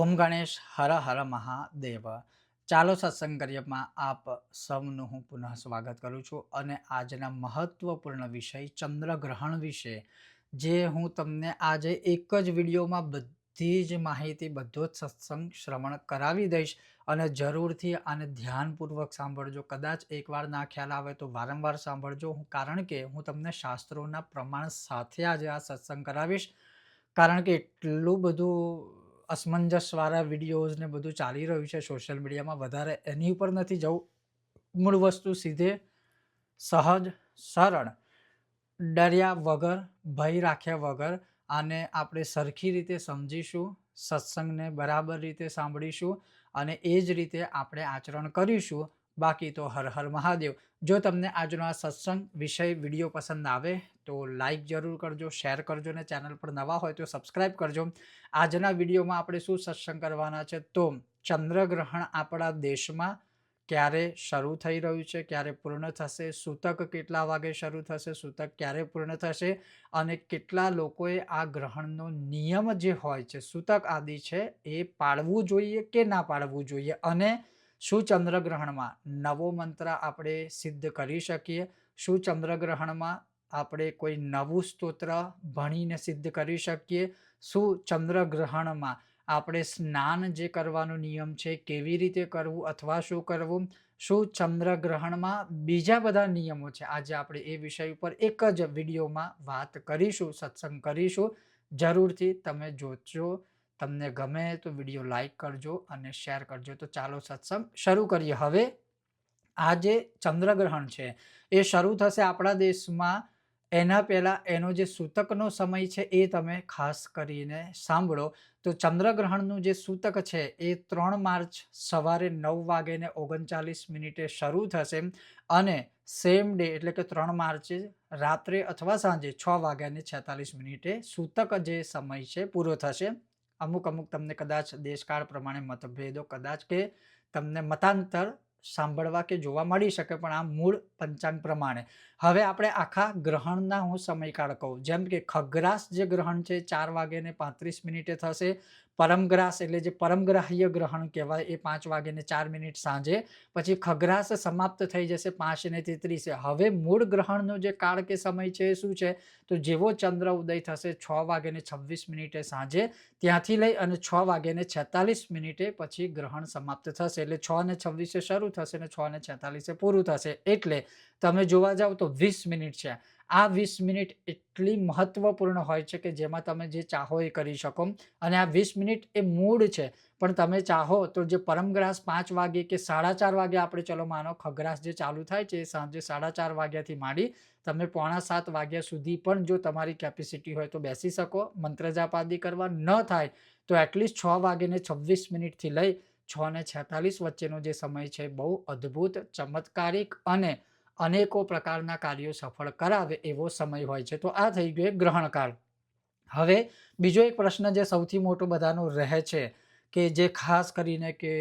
ઓમ ગણેશ, હર હર મહાદેવ. ચાલો સત્સંગ કાર્યમાં આપ સૌનું હું પુનઃ સ્વાગત કરું છું અને આજના મહત્વપૂર્ણ વિષય ચંદ્રગ્રહણ વિશે. જે હું તમને આજે એક જ વિડીયોમાં બધી જ માહિતી, બધો જ સત્સંગ શ્રવણ કરાવી દઈશ અને જરૂરથી આને ધ્યાનપૂર્વક સાંભળજો. કદાચ એકવાર ના ખ્યાલ આવે તો વારંવાર સાંભળજો. હું કારણ કે હું તમને શાસ્ત્રોના પ્રમાણ સાથે આજે આ સત્સંગ કરાવીશ. કારણ કે એટલું બધું અસમંજસવાળા વિડીયોઝ ને બધું ચાલી રહ્યું છે સોશિયલ મીડિયામાં વધારે એની ઉપર નથી જવું. મૂળ વસ્તુ સીધે સહજ, સરળ. ડર્યા વગર, ભય રાખ્યા વગર આને આપણે સરખી રીતે સમજીશું, સત્સંગને બરાબર રીતે સાંભળીશું અને એ જ રીતે આપણે આચરણ કરીશું. બાકી તો હર હર મહાદેવ. જો તમને આજનો આ સત્સંગ વિષય વીડિયો પસંદ આવે તો લાઈક જરૂર કરજો શેર કરજો ને ચેનલ પર નવા હોય તો સબસ્ક્રાઈબ કરજો. આજના વિડીયોમાં આપણે શું સત્સંગ કરવાના છે? તો ચંદ્રગ્રહણ આપણા દેશમાં ક્યારે શરૂ થઈ રહ્યું છે? ક્યારે પૂર્ણ થશે? સૂતક કેટલા વાગે શરૂ થશે? સૂતક ક્યારે પૂર્ણ થશે? અને કેટલા લોકોએ આ ગ્રહણનો નિયમ જે હોય છે, સૂતક આદિ છે, એ પાળવું જોઈએ કે ના પાળવું જોઈએ? અને શું ચંદ્રગ્રહણમાં નવો મંત્ર આપણે સિદ્ધ કરી શકીએ. શું ચંદ્રગ્રહણમાં આપણે કોઈ નવું સ્તોત્ર ભણીને સિદ્ધ કરી શકીએ. શું ચંદ્રગ્રહણમાં આપણે સ્નાન જે કરવાનો નિયમ છે, કેવી રીતે કરવું અથવા શું કરવું? શું ચંદ્રગ્રહણમાં બીજા બધા નિયમો છે. આજે આપણે એ વિષય ઉપર એક જ વિડીયોમાં વાત કરીશું, સત્સંગ કરીશું. જરૂરથી તમે જોજો. તમને ગમે તો વીડિયો લાઈક કરજો અને શેર કરજો. તો ચાલો સત્સંગ શરૂ કરીએ. હવે આ જે ચંદ્રગ્રહણ છે, એ શરૂ થશે આપણા દેશમાં. એના પહેલાં એનો જે સૂતકનો સમય છે, એ તમે ખાસ કરીને સાંભળો. તો ચંદ્રગ્રહણનું જે સૂતક છે, એ ત્રણ માર્ચ સવારે નવ વાગેને ઓગણચાલીસ મિનિટે શરૂ થશે. અને સેમ ડે એટલે કે ત્રણ માર્ચે રાત્રે અથવા સાંજે છ વાગ્યાને છેતાલીસ મિનિટે સૂતક જે સમય છે, પૂરો થશે. અમુક અમુક તમને કદાચ દેશકાળ પ્રમાણે મતભેદો કદાચ કે તમને મતાંતર સાંભળવા કે જોવા મળી શકે, પણ આ મૂળ પંચાંગ પ્રમાણે. હવે આપણે આખા ગ્રહણના હું સમયકાળ કહું. જેમ કે ખગ્રાસ જે ગ્રહણ છે, ચાર વાગે ને પાંત્રીસ મિનિટે થશે. પરમગ્રાસ એટલે જે પરમગ્રાહ્ય ગ્રહણ કહેવાય, એ પાંચ વાગ્યાને ચાર મિનિટ સાંજે, પછી ખગ્રાસ સમાપ્ત થઈ જશે પાંચ ને તેત્રીસે. હવે મૂળ ગ્રહણનો જે કાળ કે સમય છે એ શું છે? તો જેવો ચંદ્ર ઉદય થશે છ વાગ્યાને છવ્વીસ મિનિટે સાંજે, ત્યાંથી લઈ અને છ વાગ્યાને છેતાલીસ મિનિટે પછી ગ્રહણ સમાપ્ત થશે. એટલે છ ને છવ્વીસે શરૂ થશે અને છ ને છેતાલીસે પૂરું થશે. એટલે તમે જોવા જાવ તો વીસ મિનિટ છે. આ વીસ મિનિટ એટલી મહત્વપૂર્ણ હોય છે કે જેમાં તમે જે ચાહો એ કરી શકો. અને આ વીસ મિનિટ એ મૂળ છે. પણ તમે ચાહો તો જે પરમગ્રાસ પાંચ વાગે કે સાડા ચાર વાગે આપણે ચલો માનો ખગ્રાસ જે ચાલુ થાય છે એ સાંજે સાડા ચાર વાગ્યાથી માંડી તમે પોણા સાત વાગ્યા સુધી પણ જો તમારી કેપેસિટી હોય તો બેસી શકો. મંત્ર જાપ કરવા ન થાય તો એટલીસ્ટ છ વાગે છવ્વીસ મિનિટથી લઈ છ ને છેતાલીસ વચ્ચેનો જે સમય છે બહુ અદ્ભુત, ચમત્કારિક અને અનેકો પ્રકારના કાર્યો સફળ કરાવે એવો સમય હોય છે. તો આ થઈ ગયો ગ્રહણકાળ. હવે બીજો એક પ્રશ્ન જે સૌથી મોટો બધાનો રહે છે કે જે ખાસ કરીને કે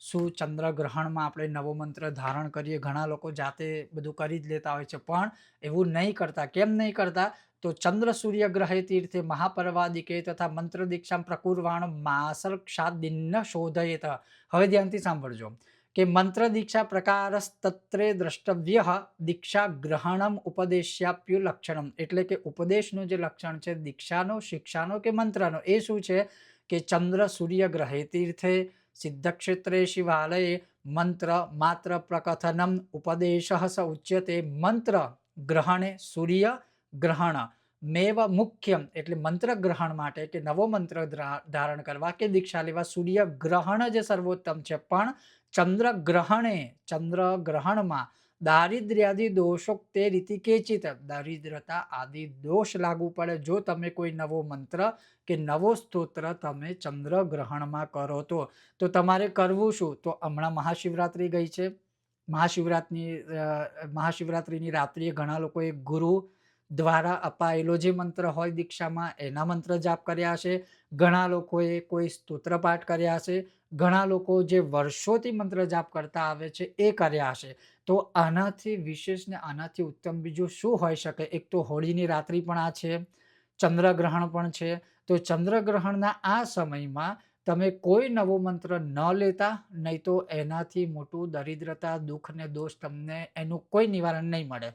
શું ચંદ્રગ્રહણમાં આપણે નવો મંત્ર ધારણ કરીએ, ઘણા લોકો જાતે બધું કરી જ લેતા હોય છે, પણ એવું નહીં કરતા. કેમ નહીં કરતા? તો ચંદ્ર સૂર્ય ગ્રહે તીર્થે મહાપર્વાદિકે તથા મંત્ર દીક્ષા પ્રકુરવાણ માસર ક્ષાદિન્ન દિન શોધયેત. હવે ધ્યાનથી સાંભળજો. કે મંત્ર દીક્ષા પ્રકારસ્તત્રે દ્રષ્ટવ્ય દીક્ષા ગ્રહણમ ઉપદેશ્યાપ્યુ લક્ષણમ. એટલે કે ઉપદેશનું જે લક્ષણ છે, દીક્ષાનો, શિક્ષાનો કે મંત્રનો, એ શું છે? કે ચંદ્ર સૂર્ય ગ્રહે તીર્થે, સિદ્ધક્ષેત્રે શિવાલયે મંત્ર માત્ર પ્રકથનમ ઉપદેશ સ ઉચ્યતે મંત્ર ગ્રહણે સૂર્ય ગ્રહણ મેવ મુખ્યમ. એટલે મંત્ર ગ્રહણ માટે કે નવો મંત્ર ધારણ કરવા કે દીક્ષા લેવા સૂર્ય ગ્રહણ જે સર્વોત્તમ છે. પણ ચંદ્રગ્રહણે, ચંદ્રગ્રહણમાં દારિદ્ર્યાદિ દોષો તે રીતિ કેચિત. દારિદ્રતા આદિ દોષ લાગુ પડે. જો તમે કોઈ નવો મંત્ર કે નવો સ્તોત્ર તમે ચંદ્રગ્રહણમાં કરો તો તો તમારે કરવું શું? તો હમણાં મહાશિવરાત્રિ ગઈ છે. મહાશિવરાત્રિની મહાશિવરાત્રિની રાત્રિએ ઘણા લોકોએ ગુરુ દ્વારા અપાયેલો જે મંત્ર હોય દીક્ષામાં, એના મંત્ર જાપ કર્યા છે ઘણા લોકોએ કોઈ સ્તોત્ર પાઠ કર્યા છે ઘણા લોકો જે વર્ષોથી મંત્ર જાપ કરતા આવે છે, એ કર્યા હશે. તો આનાથી વિશેષ ને આનાથી ઉત્તમ બીજું શું હોઈ શકે? એક તો હોળીની રાત્રિ પણ આ છે, ચંદ્રગ્રહણ પણ છે. તો ચંદ્રગ્રહણના આ સમયમાં તમે કોઈ નવો મંત્ર ન લેતા, નહીં તો એનાથી મોટું દરિદ્રતા, દુઃખ ને દોષ તમને એનું કોઈ નિવારણ નહીં મળે.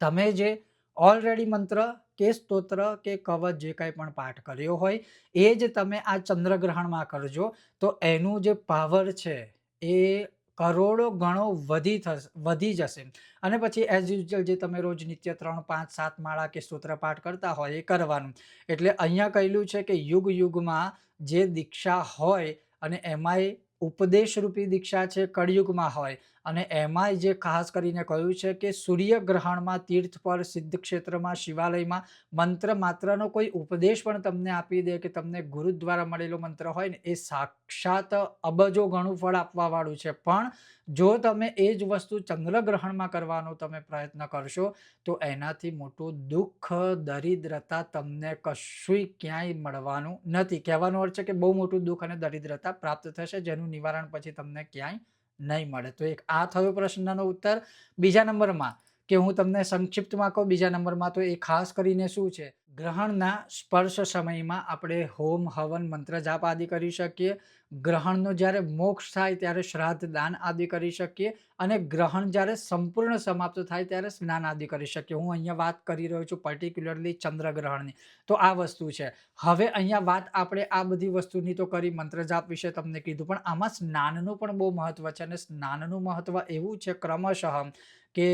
તમે જે ઓલરેડી મંત્ર કે સ્તોત્ર, કે કવચ જે કંઈ પણ પાઠ કર્યો હોય, એ જ તમે આ ચંદ્રગ્રહણમાં કરજો, તો એનું જે પાવર છે, એ કરોડો ગણો વધી થશે, વધી જશે. અને પછી એઝ યુઝ્યુઅલ જે તમે રોજ નિત્ય ત્રણ, પાંચ, સાત માળા કે સૂત્રપાઠ કરતા હોય, એ કરવાનું. એટલે અહીંયા કહેલું છે કે યુગ યુગમાં જે દીક્ષા હોય, અને એમાંય ઉપદેશરૂપી દીક્ષા છે, કળિયુગમાં હોય અને એમાંય જે ખાસ કરીને કહ્યું છે કે સૂર્યગ્રહણમાં તીર્થ પર સિદ્ધ ક્ષેત્રમાં શિવાલયમાં મંત્ર માત્રનો કોઈ ઉપદેશ પણ તમને આપી દે કે તમને ગુરુ દ્વારા મળેલો મંત્ર હોય ને, એ સાક્ષાત અબજો ઘણું ફળ આપવાવાળું છે. પણ જો તમે એ જ વસ્તુ ચંદ્રગ્રહણમાં કરવાનો તમે પ્રયત્ન કરશો, તો એનાથી મોટું દુઃખ, દરિદ્રતા તમને કશુંય ક્યાંય મળવાનું નથી. કહેવાનો અર્થ છે કે બહુ મોટું દુઃખ અને દરિદ્રતા પ્રાપ્ત થશે, જેનું નિવારણ પછી તમને ક્યાંય નહીં મળે. તો એક આ થયો પ્રશ્નનો ઉત્તર બીજા નંબરમાં, કે હું તમને સંક્ષિપ્તમાં કહું, બીજા નંબરમાં તો એ ખાસ કરીને શું છે? ગ્રહણના સ્પર્શ સમયમાં આપણે હોમ, હવન, મંત્ર જાપ આદિ કરી શકીએ. ગ્રહણનો જ્યારે મોક્ષ થાય ત્યારે શ્રાદ્ધ, દાન આદિ કરી શકીએ અને ગ્રહણ જ્યારે સંપૂર્ણ સમાપ્ત થાય ત્યારે સ્નાન આદિ કરી શકીએ. હું અહીંયા વાત કરી રહ્યો છું પર્ટિક્યુલરલી ચંદ્રગ્રહણની. તો આ વસ્તુ છે. હવે અહીંયા વાત આપણે આ બધી વસ્તુની તો કરી મંત્ર જાપ વિશે તમને કીધું, પણ આમાં સ્નાનનું પણ બહુ મહત્વ છે અને સ્નાનનું મહત્વ એવું છે ક્રમશઃ કે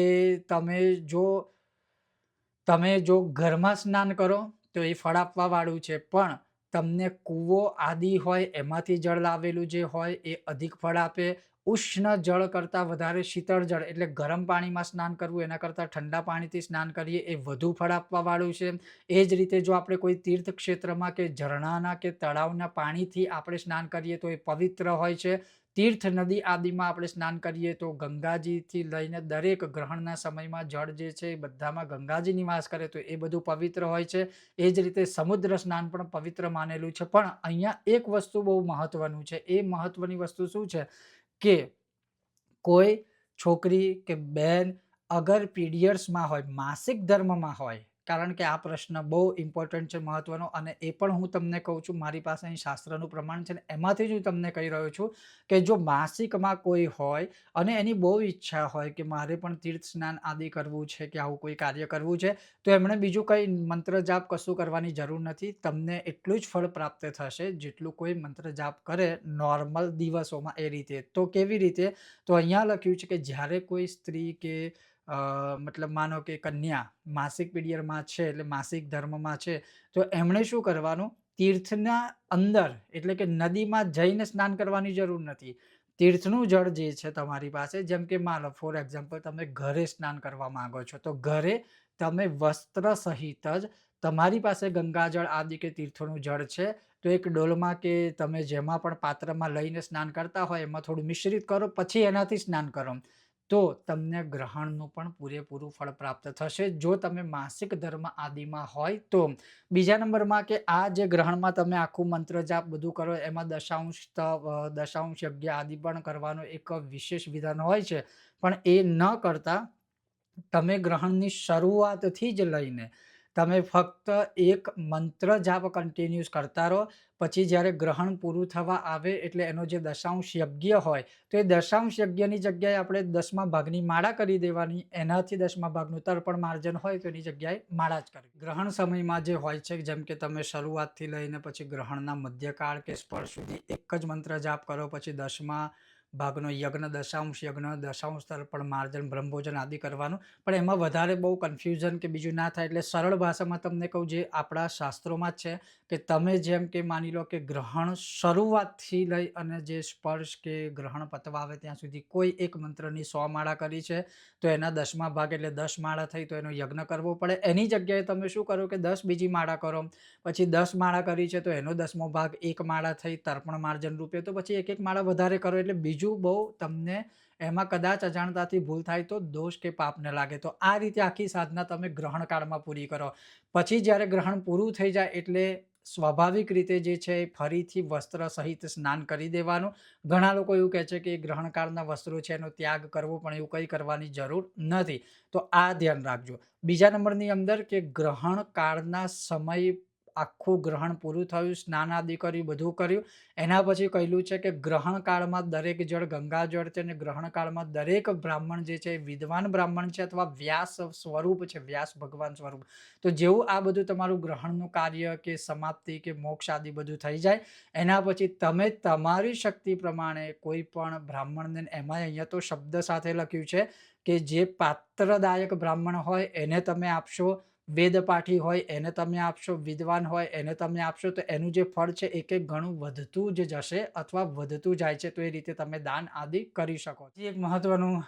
તમે જો તમે જો ઘરમાં સ્નાન કરો, તો એ ફળ આપવા વાળું છે. પણ તમને કૂવો આદિ હોય, એમાંથી જળ લાવેલું જે હોય, એ અધિક ફળ આપે. ઉષ્ણ જળ કરતાં વધારે શીતળ જળ, એટલે ગરમ પાણીમાં સ્નાન કરવું, એના કરતાં ઠંડા પાણીથી સ્નાન કરીએ, એ વધુ ફળ આપવાવાળું છે. એ જ રીતે જો આપણે કોઈ તીર્થ ક્ષેત્રમાં કે ઝરણાના કે તળાવના પાણીથી આપણે સ્નાન કરીએ, તો એ પવિત્ર હોય છે. તીર્થ નદી આદિમાં આપણે સ્નાન કરીએ, તો ગંગાજીથી લઈને દરેક ગ્રહણના સમયમાં જળ જે છે, એ બધામાં ગંગાજી નિવાસ કરે, તો એ બધું પવિત્ર હોય છે. એ જ રીતે સમુદ્ર સ્નાન પણ પવિત્ર માનેલું છે. પણ અહીંયા એક વસ્તુ બહુ મહત્વનું છે. એ મહત્વની વસ્તુ શું છે? કે કોઈ છોકરી કે બેન અગર પીરિયડ્સમાં હોય માસિક ધર્મમાં હોય કારણ કે આ પ્રશ્ન બહુ ઇમ્પોર્ટન્ટ છે, મહત્વનો અને એ પણ હું તમને કહું છું, મારી પાસે અહીં શાસ્ત્રનું પ્રમાણ છે ને એમાંથી જ હું તમને કહી રહ્યો છું કે જો માસિકમાં કોઈ હોય અને એની બહુ ઈચ્છા હોય કે મારે પણ તીર્થ સ્નાન આદિ કરવું છે કે આવું કોઈ કાર્ય કરવું છે, તો એમણે બીજું કંઈ મંત્ર જાપ કશું કરવાની જરૂર નથી. તમને એટલું જ ફળ પ્રાપ્ત થશે જેટલું કોઈ મંત્ર જાપ કરે નોર્મલ દિવસોમાં એ રીતે. તો કેવી રીતે? તો અહીંયા લખ્યું છે કે જ્યારે કોઈ સ્ત્રી કે મતલબ માનો કે કન્યા માસિક પીરિયડમાં છે એટલે માસિક ધર્મમાં છે, તો એમણે શું કરવાનું? તીર્થના અંદર એટલે કે નદીમાં જઈને સ્નાન કરવાની જરૂર નથી. તીર્થનું જળ જે છે તમારી પાસે, જેમ કે માનો ફોર એક્ઝામ્પલ તમે ઘરે સ્નાન કરવા માંગો છો, તો ઘરે તમે વસ્ત્ર સહિત જ તમારી પાસે ગંગાજળ આદિ કે તીર્થોનું જળ છે, તો એક ડોલમાં કે તમે જેમાં પણ પાત્રમાં લઈને સ્નાન કરતા હોય, એમાં થોડું મિશ્રિત કરો, પછી એનાથી સ્નાન કરો. તો તમને ગ્રહણનું પણ પૂરેપૂરું ફળ પ્રાપ્ત થશે. જો તમે માસિક ધર્મ આદિમાં હોય તો બીજા નંબરમાં કે આ જે ગ્રહણમાં તમે આખું મંત્ર જાપ બધું કરો, એમાં દશાંશ દશાંશ યજ્ઞ આદિ પણ કરવાનો એક વિશેષ વિધાન હોય છે. પણ એ ન કરતા તમે ગ્રહણની શરૂઆતથી જ લઈને તમે ફક્ત એક મંત્ર જાપ કન્ટિન્યુઅસ કરતા રહો. પછી જ્યારે ગ્રહણ પૂરું થવા આવે એટલે એનો જે દશાંશ યજ્ઞ હોય, તો એ દશાંશ યજ્ઞની જગ્યાએ આપણે દસમા ભાગની માળા કરી દેવાની. એનાથી દસમા ભાગનું તર્પણ માર્જન હોય તો એની જગ્યાએ માળા જ કરવી. ગ્રહણ સમયમાં જે હોય છે, જેમ કે તમે શરૂઆતથી લઈને પછી ગ્રહણના મધ્યકાળ કે સ્પર્શ સુધી એક જ મંત્ર જાપ કરો, પછી દસમા ભાગનો યજ્ઞ, દશાંશ યજ્ઞ, દશાંશ તર્પણ માર્જન, બ્રહ્મભોજન આદિ કરવાનું. પણ એમાં વધારે બહુ કન્ફ્યુઝન કે બીજું ના થાય એટલે સરળ ભાષામાં તમને કહું જે આપણા શાસ્ત્રોમાં જ છે કે તમે જેમ કે માની લો કે ગ્રહણ શરૂઆતથી લઈ અને જે સ્પર્શ કે ગ્રહણ પતવા આવે ત્યાં સુધી કોઈ એક મંત્રની સો માળા કરી છે, તો એના દસમા ભાગ એટલે દસ માળા થઈ તો એનો યજ્ઞ કરવો પડે. એની જગ્યાએ તમે શું કરો કે દસ બીજી માળા કરો. પછી દસ માળા કરી છે તો એનો દસમો ભાગ એક માળા થઈ તર્પણ માર્જન રૂપે, તો પછી એક એક માળા વધારે કરો એટલે બીજું બહુ તમને એમાં કદાચ અજાણતાથી ભૂલ થાય તો દોષ કે પાપ ન લાગે. તો આ રીતે આખી સાધના તમે ગ્રહણ કાળમાં પૂરી કરો. પછી જ્યારે ગ્રહણ પૂરું થઈ જાય એટલે સ્વાભાવિક રીતે જે છે એ ફરીથી વસ્ત્ર સહિત સ્નાન કરી દેવાનું. ઘણા લોકો એવું કહે છે કે ગ્રહણકાળના વસ્ત્રો છે એનો ત્યાગ કરવો પણ એવું કંઈ કરવાની જરૂર નથી. તો આ ધ્યાન રાખજો. બીજા નંબરની અંદર કે ગ્રહણકાળના સમય આખું ગ્રહણ પૂરું થયું, સ્નાન આદિ કર્યું, બધું કર્યું. એના પછી કહેલું છે કે ગ્રહણ કાળમાં દરેક જળ ગંગાજળ છે અને ગ્રહણ કાળમાં દરેક બ્રાહ્મણ જે છે વિદ્વાન બ્રાહ્મણ છે અથવા વ્યાસ સ્વરૂપ છે, વ્યાસ ભગવાન સ્વરૂપ. તો જેવું આ બધું તમારું ગ્રહણનું કાર્ય કે સમાપ્તિ કે મોક્ષ આદિ બધું થઈ જાય, એના પછી તમે તમારી શક્તિ પ્રમાણે કોઈ પણ બ્રાહ્મણને એમાં અહીંયા તો શબ્દ સાથે લખ્યું છે કે જે પાત્રદાયક બ્રાહ્મણ હોય એને તમે આપશો. વેદપાઠી હોય, એને તમે આપશો, વિદ્વાન હોય, એને તમે આપશો, તો એનું જે ફળ છે, એક એક ઘણું વધતું જ જશે અથવા વધતું જાય છે, તો એ રીતે તમે દાન આદિ કરી શકો એક મહત્વનું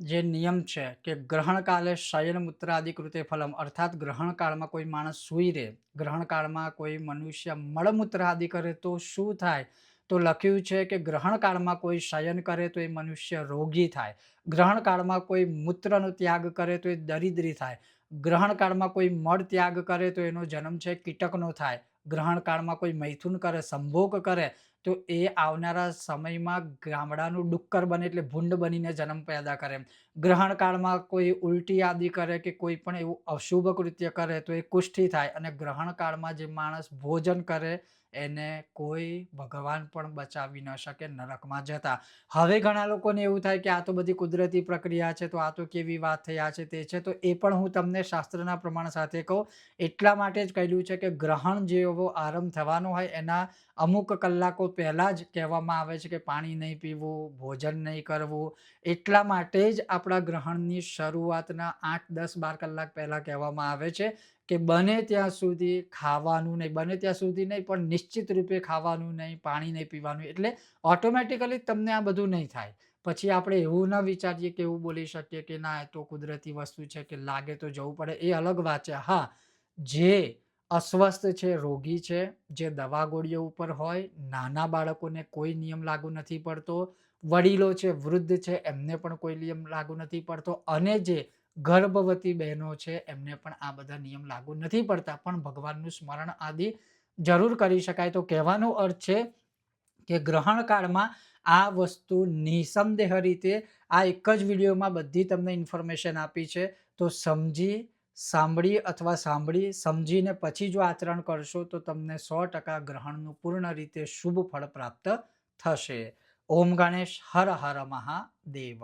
જે નિયમ છે કે ગ્રહણ કાલે શયન મૂત્ર આદિ કૃતે ફલમ, અર્થાત ગ્રહણ કાળમાં કોઈ માણસ સૂઈ રહે, ગ્રહણ કાળમાં કોઈ મનુષ્ય મળમૂત્ર આદિ કરે તો શું થાય? તો લખ્યું છે કે ગ્રહણ કાળમાં કોઈ શયન કરે તો એ મનુષ્ય રોગી થાય, ગ્રહણ કાળમાં કોઈ મૂત્રનો ત્યાગ કરે તો એ દરિદ્રી થાય ગ્રહણ કાળમાં કોઈ મળ ત્યાગ કરે તો એનો જન્મ છે, કીટકનો થાય. ગ્રહણ કાળમાં કોઈ મૈથુન કરે, સંભોગ કરે, તો એ આવનારા સમયમાં ગામડાનું ડુક્કર બને એટલે ભૂંડ બનીને જન્મ પેદા કરે. ગ્રહણ કાળમાં કોઈ ઉલટી આદિ કરે કે કોઈ પણ એવું અશુભ કૃત્ય કરે તો એ કુષ્ઠી થાય અને ગ્રહણ કાળમાં જે માણસ ભોજન કરે એને કોઈ ભગવાન પણ બચાવી ન શકે, નરકમાં જતા. હવે ઘણા લોકોને એવું થાય કે આ તો બધી કુદરતી પ્રક્રિયા છે, તો આ તો કેવી વાત થઈ, આ છે, તે છે, તો એ પણ હું તમને શાસ્ત્રના પ્રમાણ સાથે કહું. એટલા માટે જ કહ્યું છે કે ગ્રહણ જેવો આરંભ થવાનો હોય, એના અમુક કલાકો પહેલાં જ કહેવામાં આવે છે કે પાણી નહીં પીવું, ભોજન નહીં કરવું. એટલા માટે જ આપણા ગ્રહણની શરૂઆતના આઠ દસ બાર કલાક પહેલાં કહેવામાં આવે છે. કે બને ત્યાં સુધી ખાવાનું નહીં, બને ત્યાં સુધી નહીં, પણ નિશ્ચિત રૂપે ખાવાનું નહીં, પાણી નહીં પીવાનું, એટલે ઓટોમેટિકલી તમને આ બધું નહીં થાય. પછી આપણે એવું ન વિચારીએ કે એવું બોલી શકીએ કે ના, એ તો કુદરતી વસ્તુ છે કે લાગે તો જવું પડે, એ અલગ વાત છે. હા, જે અસ્વસ્થ છે, રોગી છે, જે દવા ગોળીઓ ઉપર હોય, નાના બાળકોને કોઈ નિયમ લાગુ નથી પડતો. વડીલો છે, વૃદ્ધ છે, એમને પણ કોઈ નિયમ લાગુ નથી પડતો. અને જે ગર્ભવતી બહેનો છે, એમને પણ આ બધા નિયમ લાગુ નથી પડતા. પણ ભગવાનનું સ્મરણ આદિ જરૂર કરી શકાય. તો કહેવાનો અર્થ છે કે ગ્રહણ કાળમાં આ વસ્તુ નિસંદેહ રીતે આ એક જ વિડીયોમાં બધી તમને ઇન્ફોર્મેશન આપી છે. તો સમજી, સાંભળી અથવા સાંભળી, સમજીને પછી જો આચરણ કરશો તો તમને સો ટકા ગ્રહણનું પૂર્ણ રીતે શુભ ફળ પ્રાપ્ત થશે. ઓમ ગણેશ, હર હર મહાદેવ.